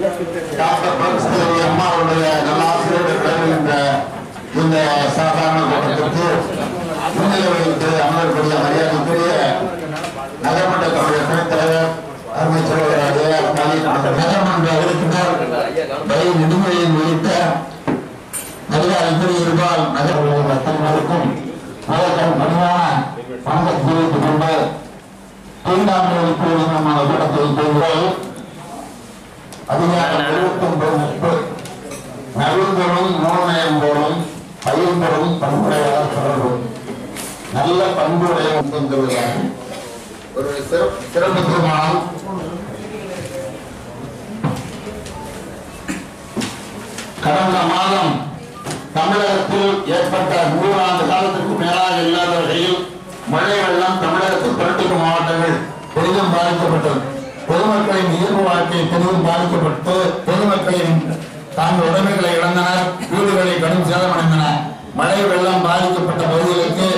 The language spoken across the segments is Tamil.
டாக்டர் பரமேஸ்வரி அம்மா அவருடைய நல்ல இந்த சாதாரண கூட்டத்திற்கு முன்னிலை வைத்து அமரக்கூடிய மரியாதைக்குரிய நகர்மன்ற தமிழக துணைத் தலைவர் அருமை சகோதரர் நகர்மன்ற உறுப்பினர் வை நெடுமையின் உள்ளிட்ட அதிகாரிகள் இருபால் நகர்வுடைய அத்தனைவருக்கும் பணிவான வணக்கத்தை தெரிவித்துக் கொண்டு தீண்டாமை ஒழிப்பு கூட்டத்தை செய்கிறோம் அதிகாரம் எழுபத்தி ஒன்பது முப்பது நவீன்பொருளும் மூலநயம் போலும் பயிர்பொருளும் பண்புடையாளர் தொடர்பும். நல்ல பண்புடைய வந்துள்ளார் ஒரு சிறப்பு சிறப்பு தீர்மானம். கடந்த மாதம் தமிழகத்தில் ஏற்பட்ட நூறாண்டு காலத்திற்கு மேலாக இல்லாத வகையில் மழை வெள்ளம் தமிழகத்தில் பன்னெண்டு மாவட்டங்கள் பெரிதும் பாதிக்கப்பட்டது. பொதுமக்களின் இயல்பு வாழ்க்கை பெரிதும் பாதிக்கப்பட்டு பொதுமக்களின் தாங்கள் உடைமைகளை இழந்தனர் வீடுகளை கடும் சேதமடைந்தன. மழை வெள்ளம் பாதிக்கப்பட்ட பகுதிகளுக்கு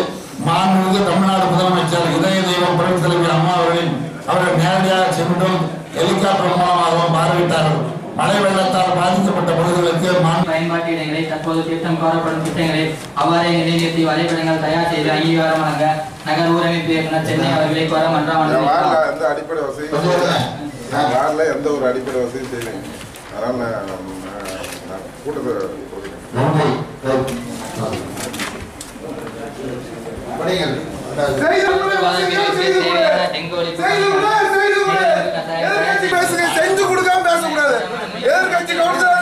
மாண்புமிகு தமிழ்நாடு முதலமைச்சர் இதய தெய்வம் புரட்சி தலைவர் அம்மா அவர்களின் அவர்கள் நேரடியாக சென்றும் ஹெலிகாப்டர் மூலமாகவும் பார்வையிட்டார்கள். மழை வெள்ளத்தால் பாதிக்கப்பட்ட பகுதிகளுக்கு பயன்பாட்டு இடங்களை தற்போது திட்டம் கோரப்படும் திட்டங்களை அவ்வாறே நிலைநிறுத்தி வரைபடங்கள் தயார் செய்து அங்கீகாரம் வழங்க நகர் ஊரமைப்பு இயக்குனர் சென்னை அவர்களை கோர மன்றம். எந்த அடிப்படை வசதியும். என் வார்டில் எந்த ஒரு அடிப்படை வசதியும் செய்யலைங்க அதனால் நான் நான் நான் கூட்டத்தை செஞ்சு கொடுக்காம பேசக்கூடாது. எதிர்கட்சி கவுன்சிலருக்கு